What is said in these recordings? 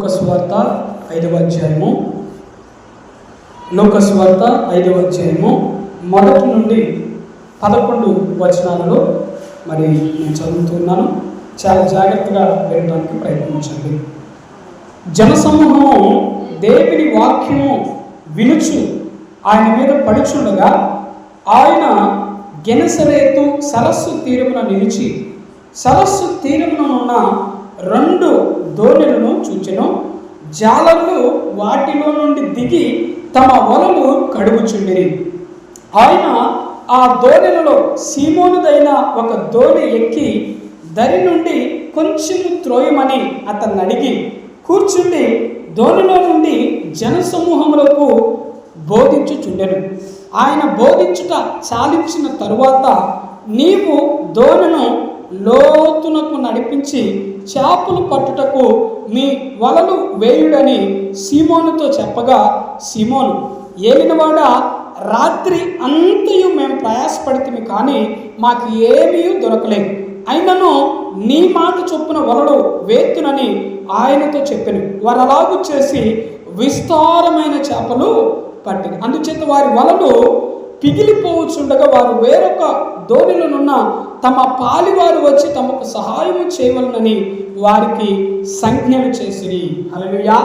లోకస్వార్త ఐదవ అధ్యాయము. లోకస్వార్త ఐదవ అధ్యాయము. మొదటి నుండి పదకొండు వచనాలలో మరి నేను చదువుతున్నాను. చాలా జాగ్రత్తగా వెళ్ళడానికి ప్రయత్నించండి. జనసమూహము దేవుని వాక్యము వినుచు ఆయన మీద పడుచుండగా ఆయన గెనసరేతు సరస్సు తీరమున నిలిచి సరస్సు తీరమున ఉన్న రెండు దోణులను చూచెను. జాలర్లు వాటిలో నుండి దిగి తమ వలలు కడుగుచుండిరి. ఆయన ఆ దోణిలలో సీమోనుదైన ఒక దోణి ఎక్కి దరి నుండి కొంచెం త్రోయమని అతన్ని అడిగి కూర్చుండి దోణిలో నుండి జనసమూహములకు బోధించుచుండెను. ఆయన బోధించుట చాలించిన తరువాత నీవు దోణను లోతునకు నడిపించి చేపలు పట్టుటకు మీ వలలు వేయుడని సీమోనుతో చెప్పగా సీమోను ఏలినవాడ రాత్రి అంతయు మేము ప్రయాసపడితే కానీ మాకు ఏమీ దొరకలేదు. అయినను నీ మాట చొప్పున వలలు వేత్తునని ఆయనతో చెప్పాను. వారు అలాగూ చేసి విస్తారమైన చేపలు పట్టింది అందుచేత వారి వలలు పిగిలిపోవచ్చుండగా వారు వేరొక దోణిలోనున్న తమ పాలివారు వచ్చి తమకు సహాయం చేయవలనని వారికి సంజ్ఞలు చేసిరి. హలలుయా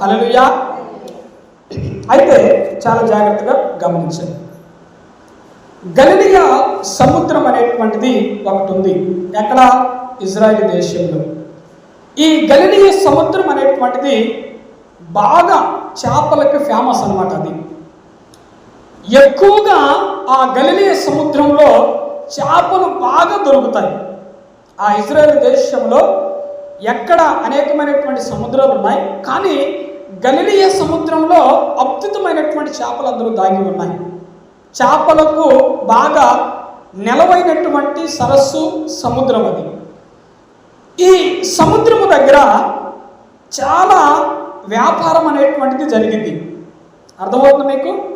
హలలుయా అయితే చాలా జాగ్రత్తగా గమనించండి. గలిలియా సముద్రం అనేటువంటిది ఒకటి ఉంది ఎక్కడ? ఇజ్రాయెల్ దేశంలో. ఈ గలిలియ సముద్రం అనేటువంటిది బాగా చేపలకి ఫేమస్ అనమాట అది. ఎక్కువగా ఆ గలిలియ సముద్రంలో చేపలు బాగా దొరుకుతాయి. ఆ ఇజ్రాయెల్ దేశంలో ఎక్కడ అనేకమైనటువంటి సముద్రాలు ఉన్నాయి కానీ గలిలియ సముద్రంలో అద్భుతమైనటువంటి చేపలు అందరూ దాగి ఉన్నాయి. చేపలకు బాగా నెలవైనటువంటి సరస్సు సముద్రం అది. ఈ సముద్రము దగ్గర చాలా వ్యాపారం అనేటువంటిది జరిగింది. అర్థమవుతుంది మీకు?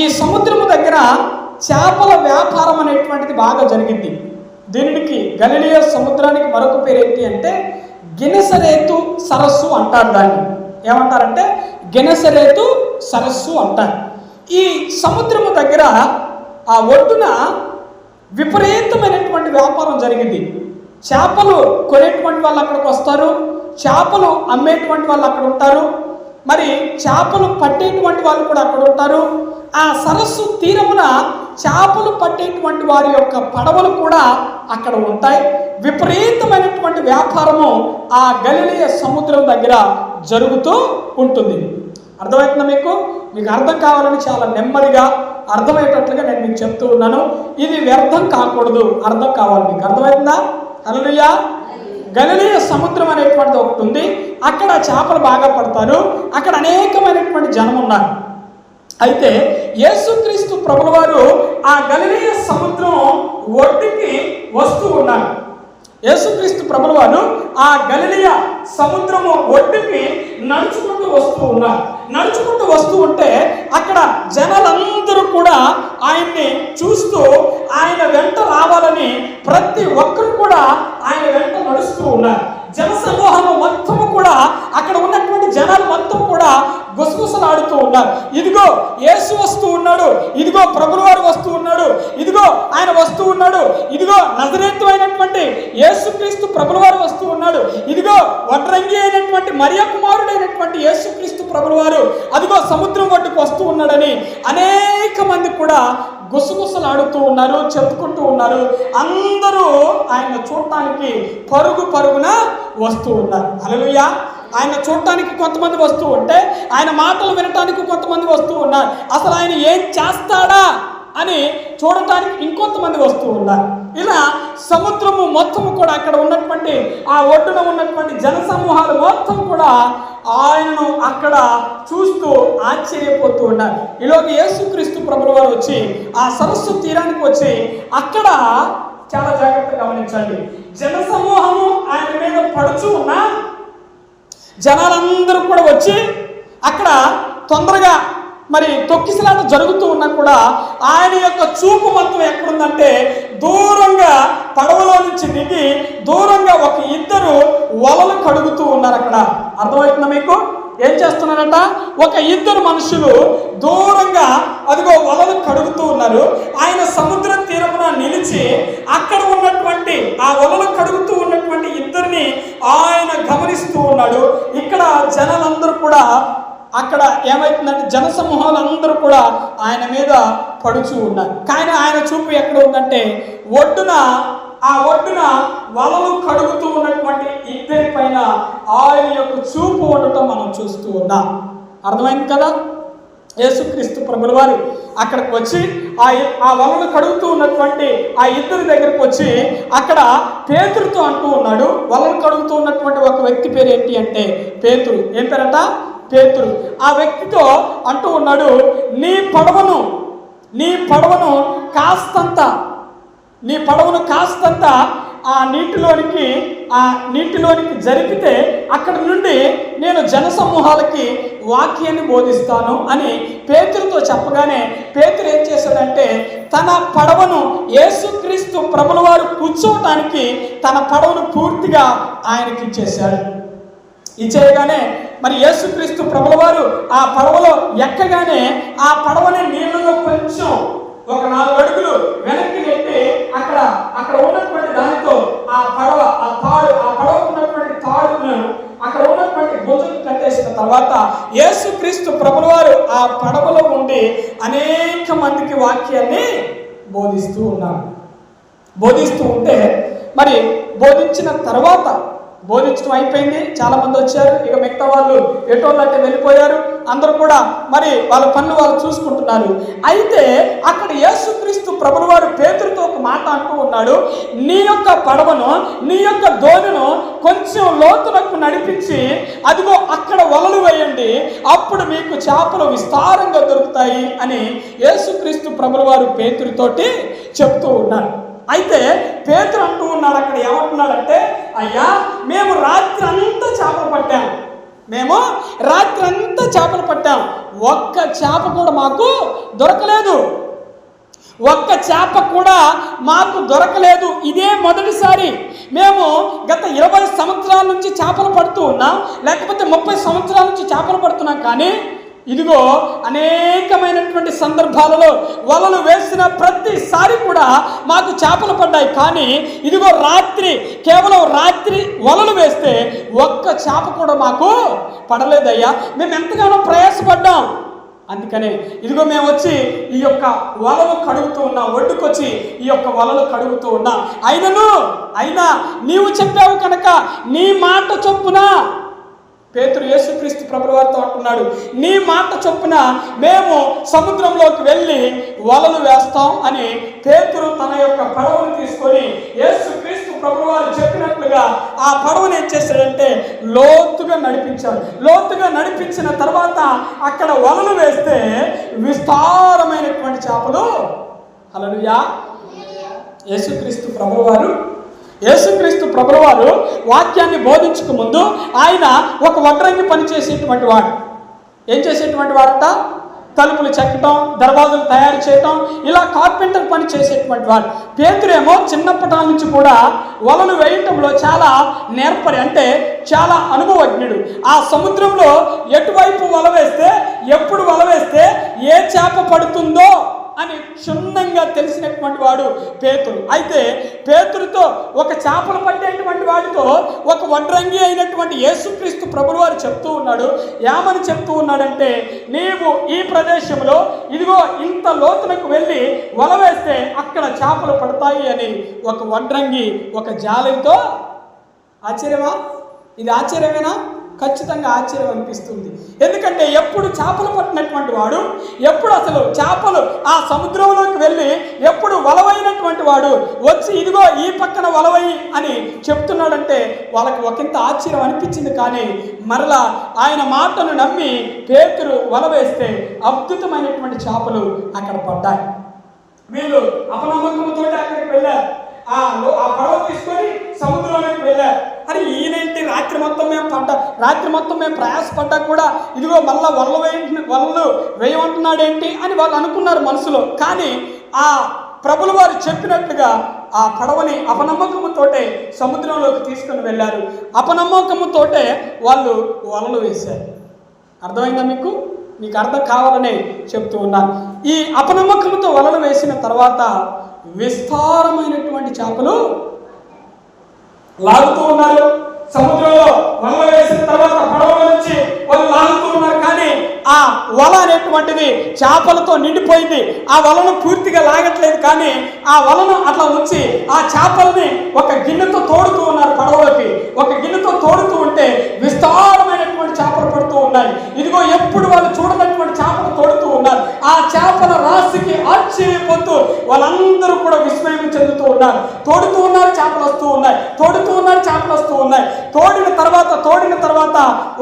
ఈ సముద్రము దగ్గర చేపల వ్యాపారం అనేటువంటిది బాగా జరిగింది. దీనికి గలిలియ సముద్రానికి మరొక పేరు ఏంటి అంటే గినెసరేతు సరస్సు అంటారు దాన్ని. ఏమంటారంటే గినెసరేతు సరస్సు అంటారు. ఈ సముద్రము దగ్గర ఆ ఒడ్డున విపరీతమైనటువంటి వ్యాపారం జరిగింది. చేపలు కొనేటువంటి వాళ్ళు అక్కడికి వస్తారు. చేపలు అమ్మేటువంటి వాళ్ళు అక్కడ ఉంటారు. మరి చేపలు పట్టేటువంటి వాళ్ళు కూడా అక్కడ ఉంటారు. ఆ సరస్సు తీరమున చేపలు పట్టేటువంటి వారి యొక్క పడవలు కూడా అక్కడ ఉంటాయి. విపరీతమైనటువంటి వ్యాపారము ఆ గలిలియ సముద్రం దగ్గర జరుగుతూ ఉంటుంది. అర్థమవుతుందా మీకు? మీకు అర్థం కావాలని చాలా నెమ్మదిగా అర్థమయ్యేటట్లుగా నేను మీకు చెప్తూ ఉన్నాను. ఇది వ్యర్థం కాకూడదు. అర్థం కావాలి మీకు. అర్థమవుతుందా? అలలుయా గలిలియ సముద్రం అనేటువంటిది ఒకటి ఉంది. అక్కడ చేపలు బాగా పడతారు. అక్కడ అనేకమైనటువంటి జనం ఉన్నారు అయితే యేసుక్రీస్తు ప్రభుల వారు ఆ గలిలియ సముద్రం ఒడ్డుకి వస్తూ ఉన్నారు. యేసుక్రీస్తు ప్రభుల వారు ఆ గలిలియ సముద్రము ఒడ్డుకి నడుచుకుంటూ వస్తూ ఉన్నారు. నడుచుకుంటూ వస్తూ ఉంటే అక్కడ జనాలందరూ కూడా ఆయన్ని చూస్తూ ఆయన వెంట రావాలని ప్రతి ఒక్కరు కూడా ఆయన వెంట నడుస్తూ ఉన్నారు. జనసమూహము మొత్తము కూడా అక్కడ ఉన్నటువంటి జనాలు మొత్తం కూడా గుసగుసలాడుతూ ఉన్నారు. ఇదిగో యేసు వస్తూ ఉన్నాడు. ఇదిగో ప్రభులు వారు వస్తూ ఉన్నాడు. ఇదిగో ఆయన వస్తూ ఉన్నాడు. ఇదిగో నజరేత్తు అయినటువంటి యేసుక్రీస్తు ప్రభుల వారు వస్తూ ఉన్నాడు. ఇదిగో వడ్రంగి అయినటువంటి మరియ కుమారుడైనటువంటి యేసుక్రీస్తు ప్రభుల వారు అదిగో సముద్రం ఒడ్డుకు వస్తూ ఉన్నాడని అనేక మంది కూడా గుసగుసలాడుతూ ఉన్నారు చెప్పుకుంటూ ఉన్నారు. అందరూ ఆయన చూడటానికి పరుగు పరుగున వస్తూ ఉన్నారు. అలలుయా ఆయన చూడటానికి కొంతమంది వస్తూ ఉంటే ఆయన మాటలు వినటానికి కొంతమంది వస్తూ ఉన్నారు. అసలు ఆయన ఏం చేస్తాడా అని చూడటానికి ఇంకొంతమంది వస్తూ ఉన్నారు. ఇలా సముద్రము మొత్తము కూడా అక్కడ ఉన్నటువంటి ఆ ఒడ్డున ఉన్నటువంటి జనసమూహాలు మొత్తం కూడా ఆయనను అక్కడ చూస్తూ ఆశ్చర్యపోతూ ఉన్నారు. ఈలోకి యేసుక్రీస్తు ప్రభుల వారు వచ్చి ఆ సరస్సు తీరానికి వచ్చి అక్కడ చాలా జాగ్రత్తగా గమనించండి. జనసమూహము ఆయన మీద పడుచు ఉన్నా జనాలందరూ కూడా వచ్చి అక్కడ తొందరగా మరి తొక్కిసలాట జరుగుతూ ఉన్నా కూడా ఆయన యొక్క చూపు మొత్తం ఎక్కడుందంటే దూరంగా పడవలో నుంచి దిగి దూరంగా ఒక ఇద్దరు వలలు కడుగుతూ ఉన్నారు అక్కడ. అర్థమవుతుందా మీకు? ఏం చేస్తున్నారట? ఒక ఇద్దరు మనుషులు దూరంగా అదిగో వలలు కడుగుతూ ఉన్నారు. ఆయన సముద్ర తీరమున నిలిచి అక్కడ ఉన్నటువంటి ఆ వలలు కడుగుతూ ఉన్నటువంటి ఇద్దరిని ఆయన గమనిస్తూ ఉన్నాడు ఇక్కడ జనాలందరూ కూడా అక్కడ ఏమైతుందంటే జనసమూహాలు అందరూ కూడా ఆయన మీద పడుచు ఉన్నారు. కానీ ఆయన చూపు ఎక్కడ ఉందంటే ఒడ్డున ఆ ఒడ్డున వలలు కడుగుతూ ఉన్నటువంటి ఇద్దరి పైన ఆయన యొక్క చూపు ఉండటం మనం చూస్తూ ఉన్నాం. అర్థమైంది కదా? యేసుక్రీస్తు ప్రభుల వారు అక్కడికి వచ్చి ఆ ఆ వలలు కడుగుతూ ఉన్నటువంటి ఆ ఇద్దరి దగ్గరికి వచ్చి అక్కడ పేతురుతో అంటూ ఉన్నాడు. వలలు కడుగుతూ ఉన్నటువంటి ఒక వ్యక్తి పేరు ఏంటి అంటే పేతురు. ఏం పేరట? పేతురు. ఆ వ్యక్తితో అంటూ ఉన్నాడు నీ పడవను నీ పడవను కాస్తంత నీ పడవను కాస్తంత ఆ నీటిలోనికి ఆ నీటిలోనికి జరిపితే అక్కడ నుండి నేను జనసమూహాలకి వాక్యాన్ని బోధిస్తాను అని పేతురుతో చెప్పగానే పేతురు ఏం చేశాడంటే తన పడవను యేసుక్రీస్తు ప్రభుల వారు కూర్చోవటానికి తన పడవను పూర్తిగా ఆయనకి ఇచ్చేశాడు. ఇచ్చేయగానే మరి యేసుక్రీస్తు ప్రభుల వారు ఆ పడవలో ఎక్కగానే ఆ పడవని నీళ్ళలో కొంచెం ఒక నాలుగు అడుగులు వెనక్కి నెట్టి అక్కడ అక్కడ ఉన్నటువంటి దానితో ఆ పడవ ఆ తాడు ఆ పడవ ఉన్నటువంటి తాడును అక్కడ ఉన్నటువంటి భుజం కట్టేసిన తర్వాత యేసుక్రీస్తు ప్రభుల వారు ఆ పడవలో ఉండి అనేక మందికి వాక్యాన్ని బోధిస్తూ ఉన్నారు. బోధిస్తూ ఉంటే మరి బోధించిన తర్వాత బోధించడం అయిపోయింది. చాలా మంది వచ్చారు. ఇక మిగతా వాళ్ళు ఎటోళ్ళంటే వెళ్ళిపోయారు. అందరూ కూడా మరి వాళ్ళ పనులు వాళ్ళు చూసుకుంటున్నారు. అయితే అక్కడ యేసుక్రీస్తు ప్రభుల వారు పేతురితో ఒక మాట అంటూ ఉన్నాడు. నీ యొక్క పడవను నీ యొక్క దోణిను కొంచెం లోతులకు నడిపించి అదిగో అక్కడ వలలు వేయండి. అప్పుడు మీకు చేపలు విస్తారంగా దొరుకుతాయి అని యేసుక్రీస్తు ప్రభుల వారు పేతురితోటి చెప్తూ ఉన్నారు. అయితే పేతురు అంటూ ఉన్నాడు అక్కడ ఏమంటున్నాడంటే అయ్యా మేము రాత్రి అంతా చేపలు పట్టాము మేము రాత్రి అంతా చేపలు పట్టాం. ఒక్క చేప కూడా మాకు దొరకలేదు. ఒక్క చేప కూడా మాకు దొరకలేదు. ఇదే మొదటిసారి మేము గత ఇరవై సంవత్సరాల నుంచి చేపలు పడుతూ ఉన్నాం. లేకపోతే ముప్పై సంవత్సరాల నుంచి చేపలు పడుతున్నాం కానీ ఇదిగో అనేకమైనటువంటి సందర్భాలలో వలలు వేసిన ప్రతిసారి కూడా మాకు చేపలు పడ్డాయి. కానీ ఇదిగో రాత్రి కేవలం రాత్రి వలలు వేస్తే ఒక్క చేప కూడా మాకు పడలేదయ్యా. మేము ఎంతగానో ప్రయాసపడ్డాం. అందుకనే ఇదిగో మేము వచ్చి ఈ యొక్క వలలు కడుగుతూ ఉన్నాం. ఒడ్డుకొచ్చి ఈ యొక్క వలలు కడుగుతూ ఉన్నాం. అయినను అయినా నీవు చెప్పావు కనుక నీ మాట చొప్పున పేతురు యేసుక్రీస్తు ప్రభువారితో అంటున్నాడు నీ మాట చొప్పున మేము సముద్రంలోకి వెళ్ళి వలలు వేస్తాం అని పేతురు తన యొక్క పడవను తీసుకొని యేసుక్రీస్తు ప్రభువారు చెప్పినట్లుగా ఆ పడవను ఏం చేశాడంటే లోతుగా నడిపించాడు. లోతుగా నడిపించిన తర్వాత అక్కడ వలలు వేస్తే విస్తారమైనటువంటి చేపలు. హల్లెలూయా. యేసుక్రీస్తు ప్రభువారు యేసుక్రీస్తు ప్రభులవారు వాక్యాన్ని బోధించక ముందు ఆయన ఒక వడ్రంగి పని చేసేటువంటి వాడు. ఏం చేసేటువంటి వాడట? తలుపులు చెక్కటం దర్వాజులు తయారు చేయటం ఇలా కార్పెంటర్ పని చేసేటువంటి వాడు. పేతురేమో చిన్నప్పటాల నుంచి కూడా వలలు వేయటంలో చాలా నేర్పరి అంటే చాలా అనుభవజ్ఞుడు. ఆ సముద్రంలో ఎటువైపు వల వేస్తే ఎప్పుడు వల వేస్తే ఏ చేప పడుతుందో అని క్షుణ్ణంగా తెలిసినటువంటి వాడు పేతురు. అయితే పేతురుతో ఒక చేపలు పట్టేటువంటి వాడితో ఒక వడ్రంగి అయినటువంటి యేసుక్రీస్తు ప్రభులు వారు చెప్తూ ఉన్నాడు. ఏమని చెప్తూ ఉన్నాడంటే నీవు ఈ ప్రదేశంలో ఇదిగో ఇంత లోతులకు వెళ్ళి వల వేస్తే అక్కడ చేపలు పడతాయి అని ఒక వడ్రంగి ఒక జాలితో ఆశ్చర్యమా? ఇది ఆశ్చర్యమేనా? ఖచ్చితంగా ఆశ్చర్యం అనిపిస్తుంది. ఎందుకంటే ఎప్పుడు చేపలు పట్టినటువంటి వాడు ఎప్పుడు అసలు చేపలు ఆ సముద్రంలోకి వెళ్ళి ఎప్పుడు వలవైనటువంటి వాడు వచ్చి ఇదిగో ఈ పక్కన వలవై అని చెప్తున్నాడంటే వాళ్ళకి ఒకంత ఆశ్చర్యం అనిపించింది కానీ మరలా ఆయన మాటను నమ్మి పేతురు వల వేస్తే అద్భుతమైనటువంటి చేపలు అక్కడ పడ్డాయి. వీళ్ళు అపనమ్మకంతో అక్కడికి వెళ్ళారు. ఆ ఆ పడవ తీసుకొని సముద్రంలోకి వెళ్ళారు. అరే ఈయనేంటి? రాత్రి మొత్తం మేము పడ్డా రాత్రి మొత్తం మేము ప్రయాసపడ్డా కూడా ఇదిగో మళ్ళీ వల్ల వేయ వలలు వేయమంటున్నాడేంటి అని వాళ్ళు అనుకున్నారు మనసులో. కానీ ఆ ప్రభులు వారు చెప్పినట్లుగా ఆ పడవని అపనమ్మకముతోటే సముద్రంలోకి తీసుకుని వెళ్ళారు. అపనమ్మకముతోటే వాళ్ళు వలలు వేశారు. అర్థమైందా మీకు? మీకు అర్థం కావాలనే చెప్తూ ఉన్నాను ఈ అపనమ్మకంతో వలలు వేసిన తర్వాత విస్తారమైనటువంటి చేపలు లాగుతూ ఉన్నారు. సముద్రంలో వల వేసిన తర్వాత పడవ నుంచి వాళ్ళు లాగుతూ ఉన్నారు. కానీ ఆ వల అనేటువంటిది చేపలతో నిండిపోయింది. ఆ వలను పూర్తిగా లాగట్లేదు. కానీ ఆ వలను అట్లా ఉంచి ఆ చేపల్ని ఒక గిన్నెతో తోడుతూ ఉన్నారు పడవలోకి. ఒక గిన్నెతో తోడుతూ ఉంటే విస్తారమైనటువంటి చేపలు పడుతూ ఉన్నాయి. ఇదిగో ఎప్పుడు వాళ్ళు చూడనటువంటి చేపలు తోడుతూ ఉన్నారు. ఆ చేపల రాశికి ఆశ్చర్యపోతూ వాళ్ళందరూ కూడా విస్మయం చెందుతూ ఉన్నారు. తోడుతూ ఉన్నారు చేపలు వస్తూ ఉన్నాయి. తోడుతూ ఉన్నారు చేపలు వస్తూ ఉన్నాయి. తోడిన తర్వాత తోడిన తర్వాత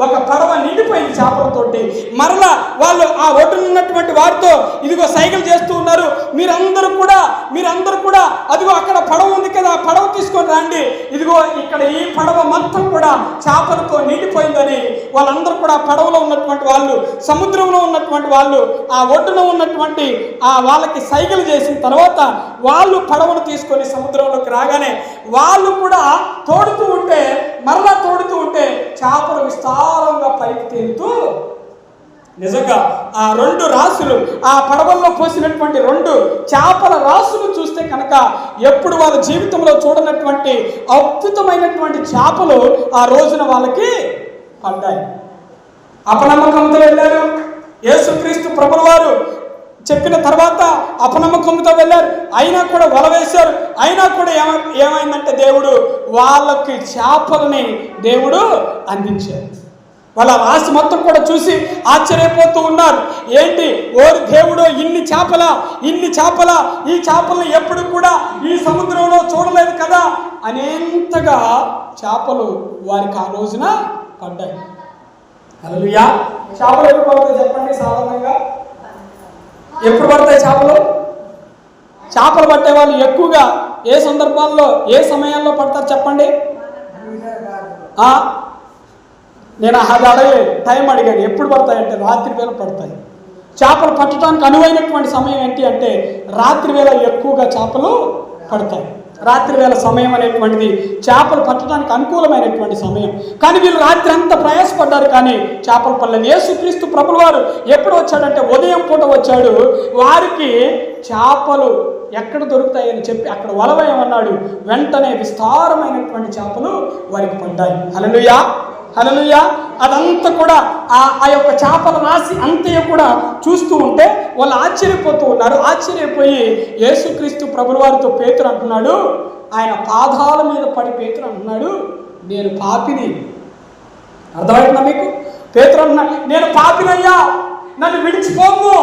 ఒక పడవ నిండిపోయింది చేపలతోటి. మరలా వాళ్ళు ఆ ఒడ్డున ఉన్నటువంటి వారితో ఇదిగో సైకిల్ చేస్తూ ఉన్నారు. మీరందరూ కూడా మీరందరూ కూడా అదిగో అక్కడ పడవ ఉంది కదా ఆ పడవ తీసుకొని రండి. ఇదిగో ఇక్కడ ఈ పడవ మొత్తం కూడా చేపలతో నిండిపోయిందని వాళ్ళందరూ కూడా పడవలో ఉన్నటువంటి వాళ్ళు సముద్రంలో ఉన్నటువంటి వాళ్ళు ఆ ఒడ్డున ఉన్నటువంటి ఆ వాళ్ళకి సైకిల్ చేసిన తర్వాత వాళ్ళు పడవను తీసుకొని సముద్రంలోకి రాగానే వాళ్ళు కూడా తోడుతూ ఉంటే మరలా తోడుతూ ఉంటే చేపలు విస్తారంగా పైకి తేలుతూ నిజంగా ఆ రెండు రాసులు ఆ పడవల్లో పోసినటువంటి రెండు చేపల రాసులు చూస్తే కనుక ఎప్పుడు వాళ్ళ జీవితంలో చూడనటువంటి అద్భుతమైనటువంటి చేపలు ఆ రోజున వాళ్ళకి పడ్డాయి అపనమ్మకంతో వెళ్ళారు. యేసుక్రీస్తు ప్రభుల వారు చెప్పిన తర్వాత అపనమ్మకంతో వెళ్ళారు. అయినా కూడా వల వేశారు. అయినా కూడా ఏమ ఏమైందంటే దేవుడు వాళ్ళకి చేపలని దేవుడు అందించారు. వాళ్ళ రాశి మొత్తం కూడా చూసి ఆశ్చర్యపోతూ ఉన్నారు. ఏంటి? ఓరి దేవుడు ఇన్ని చేపల? ఇన్ని చేపల? ఈ చేపలను ఎప్పుడు కూడా ఈ సముద్రంలో చూడలేదు కదా అనేంతగా చేపలు వారికి ఆ రోజున పడ్డాయి. హల్లెలూయా. చేపలు ఎప్పుడు పడతాయి చెప్పండి సాధారణంగా? ఎప్పుడు పడతాయి చేపలు? చేపలు పట్టే వాళ్ళు ఎక్కువగా ఏ సందర్భాల్లో ఏ సమయాల్లో పడతారు చెప్పండి? నేను అది అడగలేదు టైం అడిగాను. ఎప్పుడు పడతాయంటే రాత్రి వేళ పడతాయి. చేపలు పట్టడానికి అనువైనటువంటి సమయం ఏంటి అంటే రాత్రి వేళ ఎక్కువగా చేపలు పడతాయి. రాత్రి వేళ సమయం అనేటువంటిది చేపలు పట్టడానికి అనుకూలమైనటువంటి సమయం. కానీ వీళ్ళు రాత్రి అంతా ప్రయాసపడ్డారు కానీ చేపలు పడలేదు యేసుక్రీస్తు ప్రభుల వారు ఎప్పుడు వచ్చాడంటే ఉదయం పూట వచ్చాడు. వారికి చేపలు ఎక్కడ దొరుకుతాయని చెప్పి అక్కడ వలవయమన్నాడు. వెంటనే విస్తారమైనటువంటి చేపలు వారికి పడ్డాయి. హల్లెలూయా! హలలుయ అదంతా కూడా ఆ ఆ యొక్క చేపల రాసి అంతయ్య కూడా చూస్తూ ఉంటే వాళ్ళు ఆశ్చర్యపోతూ ఉన్నారు. ఆశ్చర్యపోయి యేసుక్రీస్తు ప్రభుల వారితో పేతురు అంటున్నాడు ఆయన పాదాల మీద పడి పేతురు అంటున్నాడు నేను పాపిని. అర్థమవుతుందా మీకు? పేతురు అంటున్నాడు నేను పాపినయ్యా నన్ను విడిచిపోము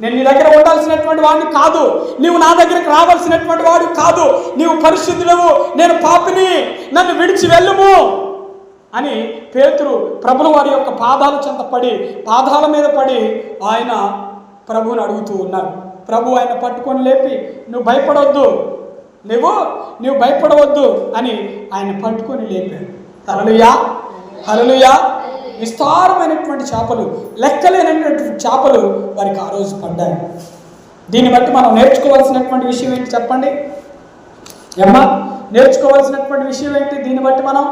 నేను నీ దగ్గర ఉండాల్సినటువంటి వాడిని కాదు. నీవు నా దగ్గరికి రావాల్సినటువంటి వాడు కాదు. నీవు పరిశుద్ధులవు నేను పాపిని. నన్ను విడిచి వెళ్ళము. అని పేతురు ప్రభుల వారి యొక్క పాదాల చెంత పడి పాదాల మీద పడి ఆయన ప్రభువుని అడుగుతూ ఉన్నారు. ప్రభు ఆయన పట్టుకొని లేపి నువ్వు భయపడవద్దు లేవు నువ్వు భయపడవద్దు అని ఆయన పట్టుకొని లేపాడు హలలుయా హలలుయా విస్తారమైనటువంటి చేపలు లెక్కలేనటువంటి చేపలు వారికి ఆ రోజు పడ్డాయి. దీన్ని బట్టి మనం నేర్చుకోవాల్సినటువంటి విషయం ఏంటి చెప్పండి? ఏమ్మా నేర్చుకోవాల్సినటువంటి విషయం ఏంటి? దీన్ని బట్టి మనం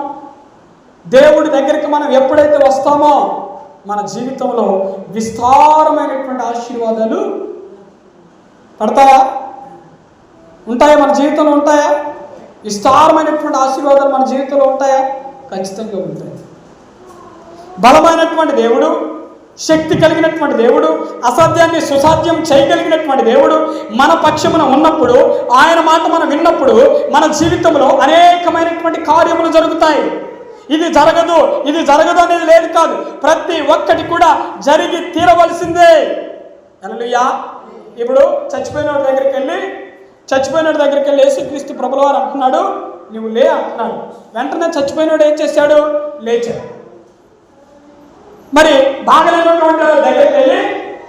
దేవుడి దగ్గరికి మనం ఎప్పుడైతే వస్తామో మన జీవితంలో విస్తారమైనటువంటి ఆశీర్వాదాలు పడతాయా? ఉంటాయా మన జీవితంలో ఉంటాయా? విస్తారమైనటువంటి ఆశీర్వాదాలు మన జీవితంలో ఉంటాయా? ఖచ్చితంగా ఉంటాయి. బలమైనటువంటి దేవుడు శక్తి కలిగినటువంటి దేవుడు అసాధ్యాన్ని సుసాధ్యం చేయగలిగినటువంటి దేవుడు మన పక్షమున ఉన్నప్పుడు ఆయన మాట మనం విన్నప్పుడు మన జీవితంలో అనేకమైనటువంటి కార్యములు జరుగుతాయి. ఇది జరగదు ఇది జరగదు అనేది లేదు కాదు. ప్రతి ఒక్కటి కూడా జరిగి తీరవలసిందే. హల్లెలూయా. ఇప్పుడు చచ్చిపోయిన దగ్గరికి వెళ్ళి చచ్చిపోయిన దగ్గరికి వెళ్ళి యేసుక్రీస్తు ప్రభుల వారు అంటున్నాడు నువ్వు లే అంటున్నాడు. వెంటనే చచ్చిపోయినాడు ఏం చేశాడు? లేచాడు. మరి బాగలేనటువంటి దగ్గరికి వెళ్ళి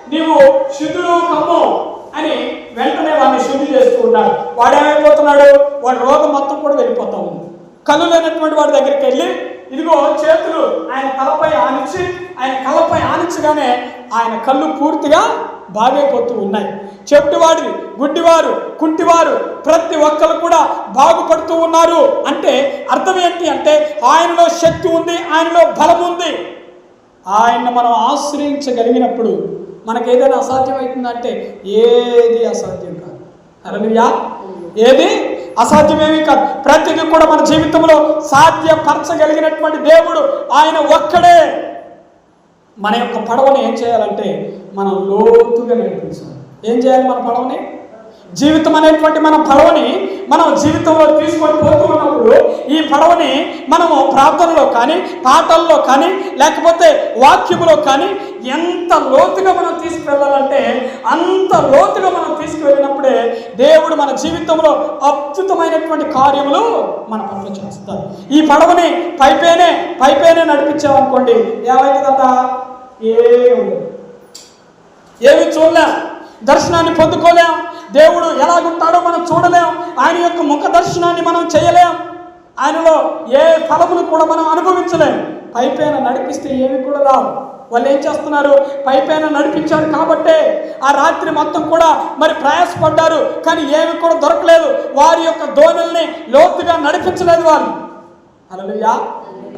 నీవు శుద్ధుడు కమ్ము అని వెంటనే వాడిని శుద్ధి చేస్తూ ఉన్నాడు. వాడు ఏమైపోతున్నాడు? వాడి రోగం మొత్తం కూడా వెళ్ళిపోతూ ఉంది. కళ్ళు లేనటువంటి వాడి దగ్గరికి వెళ్ళి ఇదిగో చేతులు ఆయన తలపై ఆనించి ఆయన కళ్ళపై ఆనించగానే ఆయన కళ్ళు పూర్తిగా బాగైపోతూ ఉన్నాయి. చెవిటివాడివి గుడ్డివారు కుంటివారు ప్రతి ఒక్కరు కూడా బాగుపడుతూ ఉన్నారు. అంటే అర్థం ఏంటి అంటే ఆయనలో శక్తి ఉంది ఆయనలో బలం ఉంది. ఆయన్ని మనం ఆశ్రయించగలిగినప్పుడు మనకు ఏదైనా అసాధ్యం అవుతుందంటే ఏది అసాధ్యం కాదు. అరలుయా ఏది? అసాధ్యమేమీ కాదు. ప్రతిదీ కూడా మన జీవితంలో సాధ్యపరచగలిగినటువంటి దేవుడు ఆయన ఒక్కడే. మన యొక్క పడవని ఏం చేయాలంటే మనం లోతుగా నేర్పించాలి ఏం చేయాలి మన పడవని? జీవితం అనేటువంటి మన పడవని మనం జీవితంలో తీసుకొని పోతూ ఉన్నప్పుడు ఈ పడవని మనము ప్రార్థనలో కానీ పాటల్లో కానీ లేకపోతే వాక్యములో కానీ ఎంత లోతుగా మనం తీసుకువెళ్ళాలంటే అంత లోతుగా మనం తీసుకువెళ్ళినప్పుడే దేవుడు మన జీవితంలో అద్భుతమైనటువంటి కార్యములు మన పనులు చేస్తారు. ఈ పడవని పైపేనే పైపేనే నడిపించామనుకోండి ఏమైతుందంట ఏమి ఏమి చూడలేం. దర్శనాన్ని పొందుకోలేం. దేవుడు ఎలాగుంటాడో మనం చూడలేం. ఆయన యొక్క ముఖ దర్శనాన్ని మనం చేయలేం. ఆయనలో ఏ ఫలములు కూడా మనం అనుభవించలేం. పైపైన నడిపిస్తే ఏమి కూడా రావు వాళ్ళు ఏం చేస్తున్నారు? పైపైన నడిపించారు కాబట్టే ఆ రాత్రి మొత్తం కూడా మరి ప్రయాసపడ్డారు. కానీ ఏమి కూడా దొరకలేదు. వారి యొక్క దోణుల్ని లోతుగా నడిపించలేదు వాళ్ళు. అలలుయా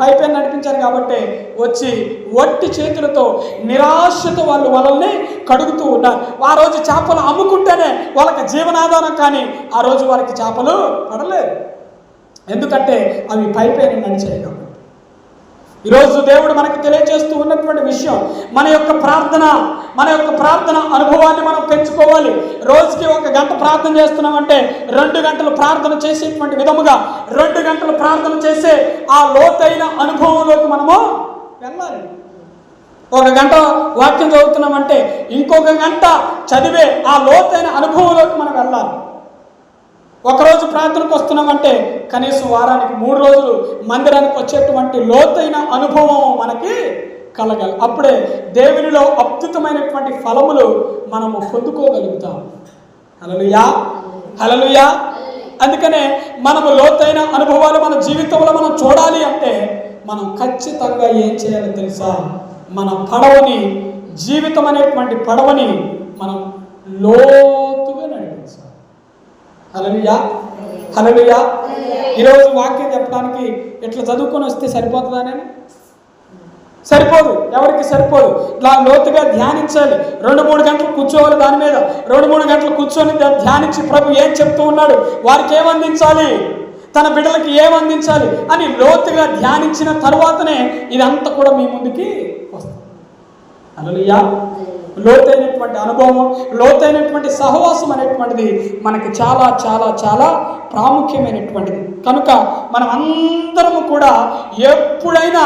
పైపైన నడిపించారు కాబట్టి వచ్చి వట్టి చేతులతో నిరాశతో వాళ్ళు వాళ్ళని కడుగుతూ ఉన్నారు. ఆ రోజు చేపలు అమ్ముకుంటేనే వాళ్ళకి జీవనాధారం కానీ ఆ రోజు వారికి చేపలు పడలేదు. ఎందుకంటే అవి పైపైన నడిచాయి కాబట్టి ఈరోజు దేవుడు మనకు తెలియజేస్తూ ఉన్నటువంటి విషయం మన యొక్క ప్రార్థన మన యొక్క ప్రార్థన అనుభవాన్ని మనం పెంచుకోవాలి. రోజుకి ఒక గంట ప్రార్థన చేస్తున్నామంటే రెండు గంటలు ప్రార్థన చేసేటువంటి విధముగా రెండు గంటలు ప్రార్థన చేసే ఆ లోతైన అనుభవంలోకి మనము వెళ్ళాలి. ఒక గంట వాక్యం చదువుతున్నామంటే ఇంకొక గంట చదివే ఆ లోతైన అనుభవంలోకి మనం వెళ్ళాలి. ఒకరోజు ప్రార్థనకు వస్తున్నామంటే కనీసం వారానికి మూడు రోజులు మందిరానికి వచ్చేటువంటి లోతైన అనుభవం మనకి కలగాలి. అప్పుడే దేవునిలో అద్భుతమైనటువంటి ఫలములు మనము పొందుకోగలుగుతాం. హలలుయా హలలుయా అందుకనే మనము లోతైన అనుభవాలు మన జీవితంలో మనం చూడాలి అంటే మనం ఖచ్చితంగా ఏం చేయాలో తెలుసా? మన పడవని జీవితం అనేటువంటి పడవని మనం లో హలలుయా హలలుయా ఈరోజు వాక్యం చెప్పడానికి ఇట్లా చదువుకొని వస్తే సరిపోతుందానని సరిపోదు. ఎవరికి సరిపోదు? ఇట్లా లోతుగా ధ్యానించాలి. రెండు మూడు గంటలు కూర్చోవాలి దాని మీద. రెండు మూడు గంటలు కూర్చొని ధ్యానించి ప్రభు ఏం చెప్తూ ఉన్నాడు? వారికి ఏం అందించాలి? తన బిడ్డలకి ఏం అందించాలి? అని లోతుగా ధ్యానించిన తర్వాతనే ఇదంతా కూడా మీ ముందుకి వస్తుంది. అలలుయా లోతైనటువంటి అనుభవం లోతైనటువంటి సహవాసం అనేటువంటిది మనకి చాలా చాలా చాలా ప్రాముఖ్యమైనటువంటిది. కనుక మనం అందరము కూడా ఎప్పుడైనా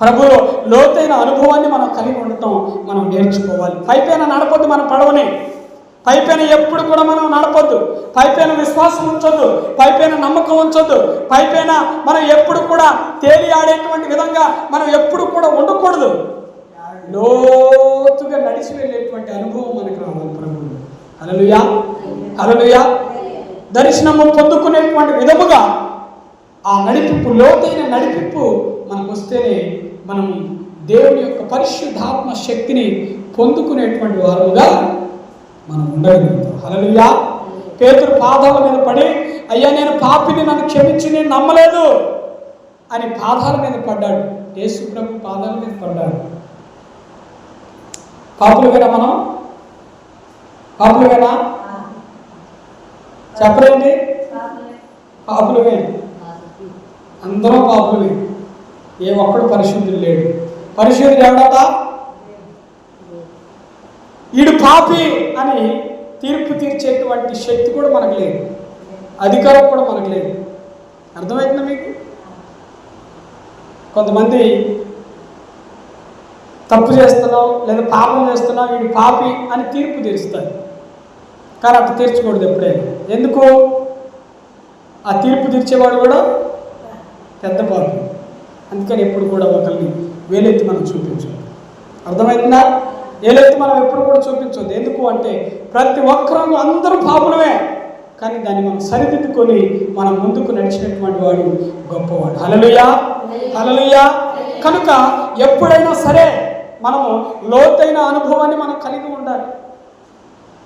ప్రభులో లోతైన అనుభవాన్ని మనం కలిగి ఉండటం మనం నేర్చుకోవాలి. పైపైన నడపద్దు మన పడవనే. పైపైన ఎప్పుడు కూడా మనం నడపద్దు. పైపైన విశ్వాసం ఉంచొద్దు. పైపైన నమ్మకం ఉంచొద్దు. పైపైన మనం ఎప్పుడు కూడా తేలి ఆడేటువంటి విధంగా మనం ఎప్పుడు కూడా ఉండకూడదు. లోతుగా నడిచి వెళ్ళేటువంటి అనుభవం మనకు రావాలి ప్రభు అలలుయా అలలుయా దర్శనము పొందుకునేటువంటి విధముగా ఆ నడిపింపు లోతైన నడిపింపు మనకు వస్తేనే మనం దేవుని యొక్క పరిశుద్ధాత్మ శక్తిని పొందుకునేటువంటి వారుగా మనం ఉండగలుగుతాం. అలలుయా పేతురు పాదాల మీద పడి అయ్యా నేను పాపిని నన్ను క్షమించి నేను నమ్మలేదు అని పాదాల మీద పడ్డాడు. యేసు ప్రభు పాదాల మీద పడ్డాడు. పాపులుగానా మనం? పాపులుగానా చెప్పలేండి? పాపులమే అందరూ పాపులమే ఏ ఒక్కడు పరిశుద్ధుడు లేడు. పరిశుద్ధుడు ఎవడట? ఈడు పాపి అని తీర్పు తీర్చేటువంటి శక్తి కూడా మనకు లేదు. అధికారం కూడా మనకు లేదు. అర్థమవుతుందా మీకు? కొంతమంది తప్పు చేస్తున్నావు లేదా పాపం చేస్తున్నావు వీడు పాపి అని తీర్పు తీరుస్తారు కానీ అట్లా తీర్చకూడదు ఎప్పుడైనా. ఎందుకు? ఆ తీర్పు తీర్చేవాడు కూడా పెద్ద పాపి. అందుకని ఎప్పుడు కూడా ఒకరిని వేలెత్తి మనం చూపించాలి అర్థమవుతుందా వేలెత్తి మనం ఎప్పుడు కూడా చూపించొద్దు. ఎందుకు అంటే ప్రతి ఒక్కరూ అందరూ పాపులమే. కానీ దాన్ని మనం సరిదిద్దుకొని మనం ముందుకు నడిచినటువంటి వాడు గొప్పవాడు. హలలుయా హలలుయా కనుక ఎప్పుడైనా సరే మనము లోతైన అనుభవాన్ని మనం కలిగి ఉండాలి.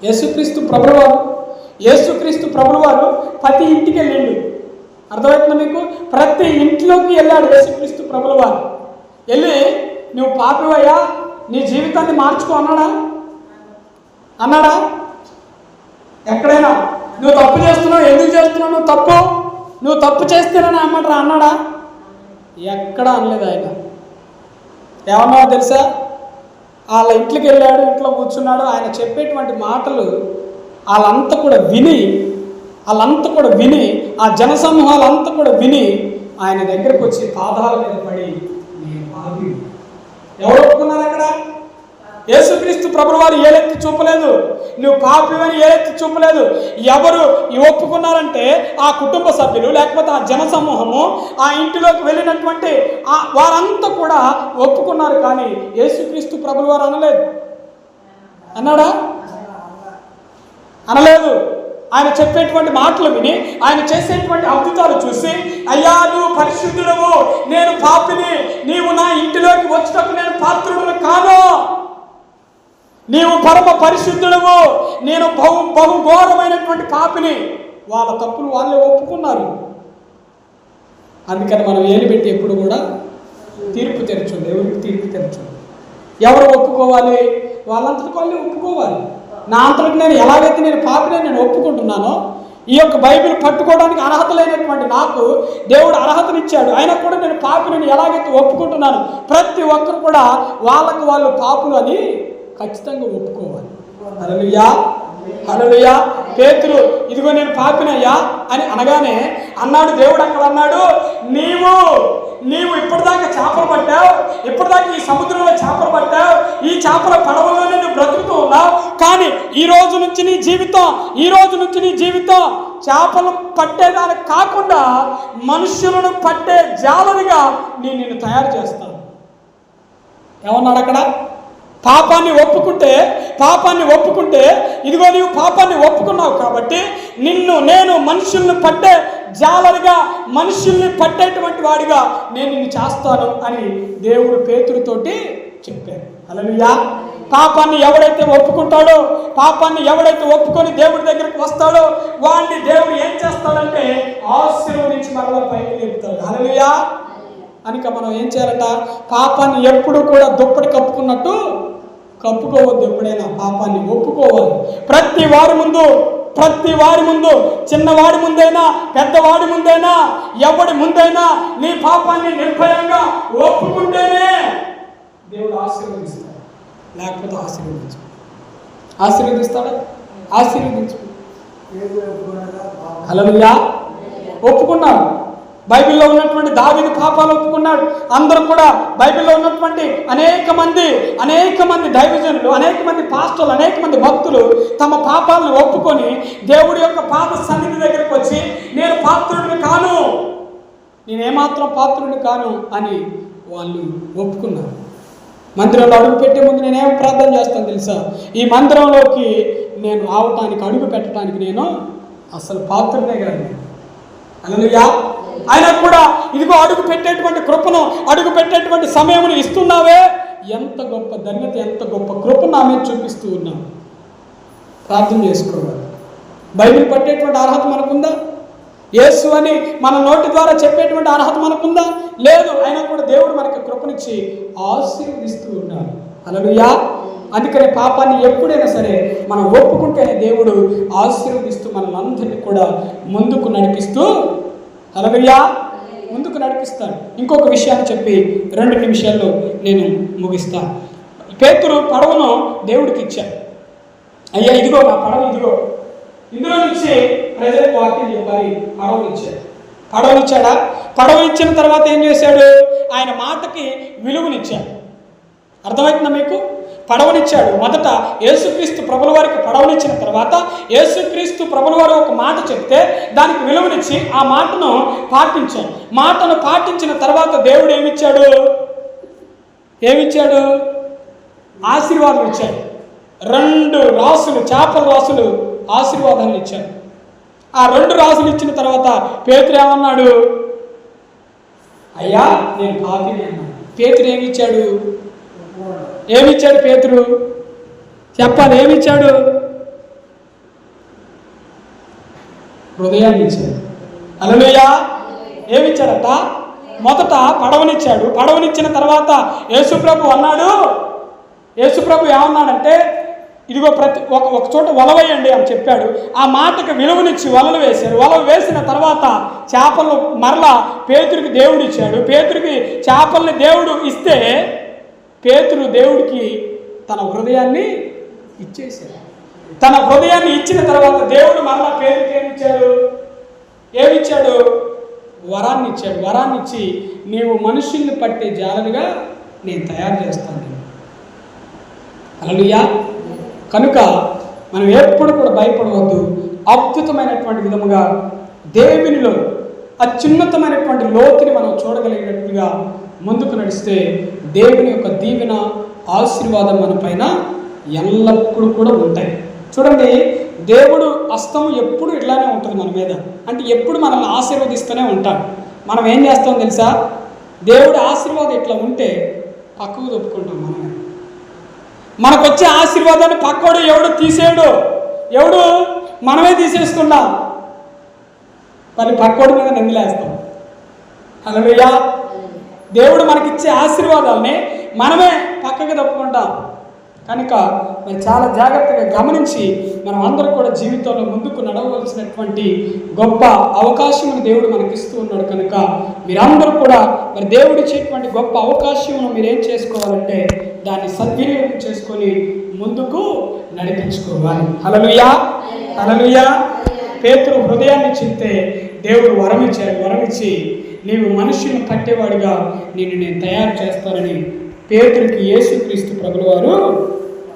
యేసుక్రీస్తు ప్రభువారు యేసుక్రీస్తు ప్రభువారు ప్రతి ఇంటికి వెళ్ళిండు. అర్థమవుతుందా మీకు? ప్రతి ఇంట్లోకి వెళ్ళాడు యేసుక్రీస్తు ప్రభువారు. వెళ్ళి నువ్వు పాపివయ్యా నీ జీవితాన్ని మార్చుకో అన్నాడా? అన్నాడా? ఎక్కడైనా నువ్వు తప్పు చేస్తున్నావు ఎందుకు చేస్తున్నావు నువ్వు తప్పు నువ్వు తప్పు చేస్తేనని అన్నమాట అన్నాడా? ఎక్కడా అనలేదు ఆయన. ఏమన్నా తెలుసా? వాళ్ళ ఇంట్లోకి వెళ్ళాడు ఇంట్లో కూర్చున్నాడు ఆయన చెప్పేటువంటి మాటలు వాళ్ళంతా కూడా విని వాళ్ళంతా కూడా విని ఆ జనసమూహాలంతా కూడా విని ఆయన దగ్గరకు వచ్చి పాదాల మీద పడి నేను పాపి ఎవరు ఒప్పుకున్నారు అక్కడ? యేసుక్రీస్తు ప్రభులు వారు ఏలెత్తి చూపలేదు? నువ్వు పాపివని ఏలెత్తి చూపలేదు? ఎవరు ఒప్పుకున్నారంటే ఆ కుటుంబ సభ్యులు లేకపోతే ఆ జన సమూహము ఆ ఇంటిలోకి వెళ్ళినటువంటి ఆ వారంతా కూడా ఒప్పుకున్నారు కానీ యేసుక్రీస్తు ప్రభులు వారు అనలేదు. అన్నాడా? అనలేదు. ఆయన చెప్పేటువంటి మాటలు విని ఆయన చేసేటువంటి అద్భుతాలు చూసి అయ్యా నువ్వు పరిశుద్ధుడవు నేను పాపిని నీవు నా ఇంటిలోకి వచ్చినప్పుడు నేను పాత్రుడు కాను. నీవు పరమ పరిశుద్ధుడవు. నేను బహు బహుఘోరమైనటువంటి పాపిని. వాళ్ళ తప్పులు వాళ్ళే ఒప్పుకున్నారు. అందుకని మనం ఏలు పెట్టి ఎప్పుడు కూడా తీర్పు తెరచండి ఎవరికి తీర్పు తెరచండి ఎవరు ఒప్పుకోవాలి? వాళ్ళంతటి వాళ్ళే ఒప్పుకోవాలి. నా అంతటి నేను ఎలాగైతే నేను పాపిని నేను ఒప్పుకుంటున్నానో ఈ యొక్క బైబిల్ పట్టుకోవడానికి అర్హత లేనటువంటి నాకు దేవుడు అర్హతనిచ్చాడు. అయినా కూడా నేను పాపిని ఎలాగైతే ఒప్పుకుంటున్నాను ప్రతి ఒక్కరు కూడా వాళ్ళకు వాళ్ళు పాపులు అని ఖచ్చితంగా ఒప్పుకోవాలి. అలలుయా అలలుయా పేతురు ఇదిగో నేను పాపినయ్యా అని అనగానే అన్నాడు దేవుడు అక్కడ అన్నాడు నీవు నీవు ఇప్పటిదాకా చేపలు పట్టావు ఇప్పటిదాకా ఈ సముద్రంలో చేపలు పట్టావు ఈ చేపల పడవలోనే నువ్వు బ్రతుకుతూ ఉన్నావు కానీ ఈ రోజు నుంచి నీ జీవితం ఈ రోజు నుంచి నీ జీవితం చేపలు పట్టేదానికి కాకుండా మనుషులను పట్టే జాలరిగా నేను నిన్ను తయారు చేస్తాను. ఏమన్నాడు అక్కడ? పాపాన్ని ఒప్పుకుంటే పాపాన్ని ఒప్పుకుంటే ఇదిగో నీవు పాపాన్ని ఒప్పుకున్నావు కాబట్టి నిన్ను నేను మనుషుల్ని పట్టే జాలరిగా మనుషుల్ని పట్టేటువంటి వాడిగా నేను నిన్ను చేస్తాను అని దేవుడు పేతుడితోటి చెప్పాను అలలుయా పాపాన్ని ఎవడైతే ఒప్పుకుంటాడో పాపాన్ని ఎవడైతే ఒప్పుకొని దేవుడి దగ్గరికి వస్తాడో వాడిని దేవుడు ఏం చేస్తాడంటే ఆశీర్వదించి మరలా పైకి లేపుతాడు. అలలుయా కనుక మనం ఏం చేయాలంట? పాపాన్ని ఎప్పుడు కూడా దుప్పటి కప్పుకున్నట్టు కప్పుకోవద్దు ఎప్పుడైనా పాపాన్ని ఒప్పుకోవాలి ప్రతి వారి ముందు ప్రతి వారి ముందు చిన్నవాడి ముందైనా పెద్దవాడి ముందైనా ఎవడి ముందైనా నీ పాపాన్ని నిర్భయంగా ఒప్పుకుంటేనే దేవుడు ఆశీర్వదిస్తాడు. లేకపోతే ఆశీర్వదించు ఆశీర్వదిస్తాడా? ఆశీర్వదించు హలోయా ఒప్పుకున్నాడు. బైబిల్లో ఉన్నటువంటి దావిని పాపాలు ఒప్పుకున్నాడు. అందరూ కూడా బైబిల్లో ఉన్నటువంటి అనేక మంది అనేక మంది దైవజనులు అనేక మంది పాస్టర్లు అనేక మంది భక్తులు తమ పాపాలను ఒప్పుకొని దేవుడి యొక్క పాత సన్నిధి దగ్గరికి వచ్చి నేను పాత్రుడిని కాను నేనేమాత్రం పాత్రుడిని కాను అని వాళ్ళు ఒప్పుకున్నారు. మందిరంలో అడుగు పెట్టే ముందు నేనేం ప్రార్థన చేస్తాను తెలుసా? ఈ మందిరంలోకి నేను రావటానికి అడుగు పెట్టడానికి నేను అసలు పాత్రనే కాదు. అలా ఆయన కూడా ఇదిగో అడుగు పెట్టేటువంటి కృపను అడుగు పెట్టేటువంటి సమయమును ఇస్తున్నావే? ఎంత గొప్ప ధన్యత ఎంత గొప్ప కృపను ఆమె చూపిస్తూ ఉన్నాం ప్రార్థన చేసుకోవాలి. బైబిల్ పట్టేటువంటి అర్హత మనకుందా? యేసు అని మన నోటి ద్వారా చెప్పేటువంటి అర్హత మనకుందా? లేదు అయినా కూడా దేవుడు మనకి కృపనిచ్చి ఆశీర్వదిస్తూ ఉన్నాడు అలలుయా అందుకని పాపాన్ని ఎప్పుడైనా సరే మనం ఒప్పుకుంటేనే దేవుడు ఆశీర్వదిస్తూ మనల్ని కూడా ముందుకు నడిపిస్తూ అలలుయా ముందుకు నడిపిస్తాడు. ఇంకొక విషయాన్ని చెప్పి రెండు నిమిషాల్లో నేను ముగిస్తాను పేతురు పడవను దేవుడికి ఇచ్చాడు. అయ్యా ఇదిగో నా పడవ ఇదిగో. ఇందులో నుంచి ప్రజలకు వాక్యం చెప్పాలి పడవలు ఇచ్చాడు. పడవలు ఇచ్చాడా? పడవ ఇచ్చిన తర్వాత ఏం చేశాడు? ఆయన మాటకి విలువనిచ్చాడు అర్థమవుతుందా మీకు? పడవనిచ్చాడు. మొదట యేసుక్రీస్తు ప్రభుల వారికి పడవనిచ్చిన తర్వాత యేసుక్రీస్తు ప్రభుల వారు ఒక మాట చెప్తే దానికి విలువనిచ్చి ఆ మాటను పాటించాడు మాటను పాటించిన తర్వాత దేవుడు ఏమిచ్చాడు? ఏమిచ్చాడు? ఆశీర్వాదం ఇచ్చాడు. రెండు రాసులు చేపల రాసులు ఆశీర్వాదాలు ఇచ్చాడు. ఆ రెండు రాసులు ఇచ్చిన తర్వాత పేతురు ఏమన్నాడు? అయ్యా నేను పాపిని అన్నాడు. పేతురు ఏమిచ్చాడు? ఏమిచ్చాడు పేతుడు చెప్పాలి ఏమిచ్చాడు? హృదయాన్ని ఇచ్చాడు. అలలుయా ఏమిచ్చాడట? మొదట పడవనిచ్చాడు. పడవనిచ్చిన తర్వాత యేసుప్రభు అన్నాడు యేసుప్రభు ఏమన్నాడంటే ఇదిగో ప్రతి ఒక ఒక చోట వలవేయండి అని చెప్పాడు. ఆ మాటకు విలువనిచ్చి వలలు వేశారు. వలలు వేసిన తర్వాత చేపలు మరలా పేతురికి దేవుడు ఇచ్చాడు పేతురికి చేపల్ని దేవుడు ఇస్తే పేతురు దేవుడికి తన హృదయాన్ని ఇచ్చేశాడు తన హృదయాన్ని ఇచ్చిన తర్వాత దేవుడు మరలా పేరుకి ఏమిచ్చాడు? ఏమిచ్చాడు? వరాన్ని ఇచ్చాడు వరాన్ని ఇచ్చి నీవు మనుషుల్ని పట్టే జాలరుగా నేను తయారు చేస్తాను. అలలుయా కనుక మనం ఎప్పుడు కూడా భయపడవద్దు. అద్భుతమైనటువంటి విధముగా దేవునిలో అత్యున్నతమైనటువంటి లోతుని మనం చూడగలిగినట్టుగా ముందుకు నడిస్తే దేవుని యొక్క దీవెన ఆశీర్వాదం మన పైన ఎల్లప్పుడూ కూడా ఉంటాయి. చూడండి దేవుడు హస్తము ఎప్పుడు ఇట్లానే ఉంటుంది మన మీద. అంటే ఎప్పుడు మనల్ని ఆశీర్వదిస్తూనే ఉంటాడు. మనం ఏం చేస్తాం తెలుసా? దేవుడు ఆశీర్వాదం ఇట్లా ఉంటే పక్కకు తప్పుకుంటాం మనమే మనకు వచ్చే ఆశీర్వాదాన్ని పక్కోడు ఎవడు తీసేయడు ఎవడు మనమే తీసేసుకున్నాం మరి పక్కోడి మీద నందిలేస్తాం. హలోయా దేవుడు మనకిచ్చే ఆశీర్వాదాలని మనమే పక్కకి తప్పుకుంటాం. కనుక మరి చాలా జాగ్రత్తగా గమనించి మనం అందరూ కూడా జీవితంలో ముందుకు నడవలసినటువంటి గొప్ప అవకాశమును దేవుడు మనకి ఇస్తూ ఉన్నాడు కనుక మీరందరూ కూడా మరి దేవుడు ఇచ్చేటువంటి గొప్ప అవకాశమును మీరు ఏం చేసుకోవాలంటే దాన్ని సద్వినియోగం చేసుకొని ముందుకు నడిపించుకోవాలి. హలలుయా హలలుయా పేతురు హృదయాన్ని చింతే దేవుడు వరమిచ్చాడు వరమిచ్చి వరం ఇచ్చి నీవు మనుషులను పట్టేవాడిగా నిన్ను నేను తయారు చేస్తానని పేతురికి యేసుక్రీస్తు ప్రభుల వారు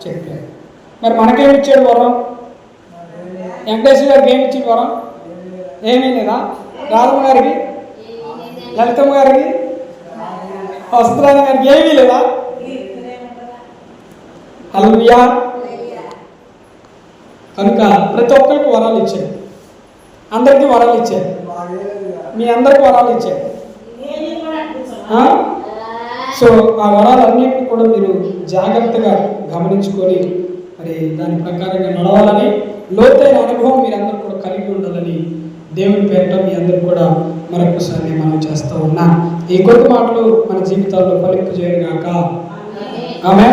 చెప్పారు. మరి మనకేమి ఇచ్చాడు వరం? వెంకటేశ్వర గారికి ఏమి ఇచ్చింది వరం? ఏమీ లేదా? రాధమ్మ గారికి? లలితమ్మ గారికి? వస్త్రాల గారికి ఏమీ లేదా? హల్లుయా కనుక ప్రతి ఒక్కరికి వరాలు ఇచ్చాడు. అందరికీ వరాలు ఇచ్చాడు. మీ అందరికి వరాలు ఇచ్చాడు సో ఆ వరాలన్నింటినీ కూడా మీరు జాగ్రత్తగా గమనించుకొని మరి దాని ప్రకారంగా నడవాలని లోతైన అనుభవం మీరందరూ కూడా కలిగి ఉండాలని దేవుని పేరట మీ అందరూ కూడా మరొకసారి మనం చేస్తూ ఉన్నాం. ఈ కొద్ది మాటలు మన జీవితాల్లో ఫలింపు కాక ఆమె